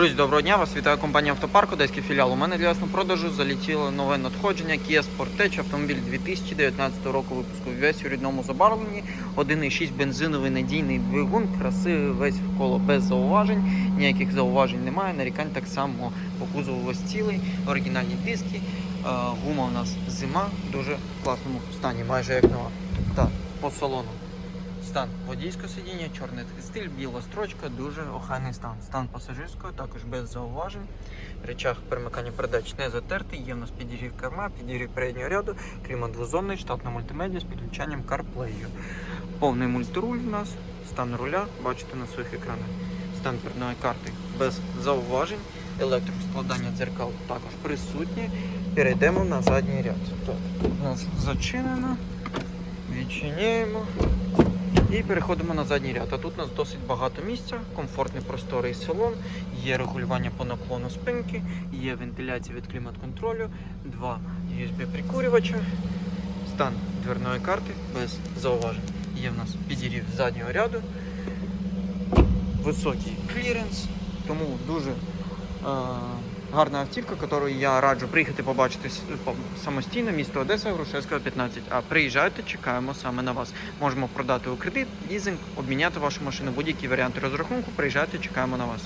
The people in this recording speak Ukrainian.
Друзі, доброго дня, вас вітає компанія Автопарк, Одеський філіал. У мене для вас на продажу залетіло нове надходження Kia Sportage, автомобіль 2019 року випуску. Весь у рідному забарвленні, 1,6 бензиновий надійний двигун, красивий весь вколо без зауважень, ніяких зауважень немає, нарікань так само по кузову весь цілий, оригінальні диски, е, гума у нас зима, в дуже класному стані, майже як нова. Так, по салону. Стан водійського сидіння, чорний текстиль, біла строчка, дуже охайний стан. Стан пасажирського також без зауважень. Речах перемикання передач не затертий, є в нас підігрів керма, підігрів переднього ряду, клімат двозонний, штатна мультимедіа з підключенням CarPlay. Повний мультируль у нас, стан руля, бачите на своїх екранах. Стан передної карти без зауважень. Електроскладання дзеркал також присутні. Перейдемо на задній ряд. Так, у нас зачинено. Відчиняємо. І переходимо на задній ряд. А тут у нас досить багато місця, комфортний просторий салон, є регулювання по наклону спинки, є вентиляція від клімат-контролю, два USB-прикурювача, стан дверної карти без зауважень. Є в нас підігрів заднього ряду, високий кліренс, тому дуже е, гарна автівка, яку я раджу приїхати побачити самостійно, місто Одеса, Грушевського 15. А приїжджайте, чекаємо саме на вас. Можемо продати у кредит, лізинг, обміняти вашу машину, будь-які варіанти розрахунку. Приїжджайте, чекаємо на вас.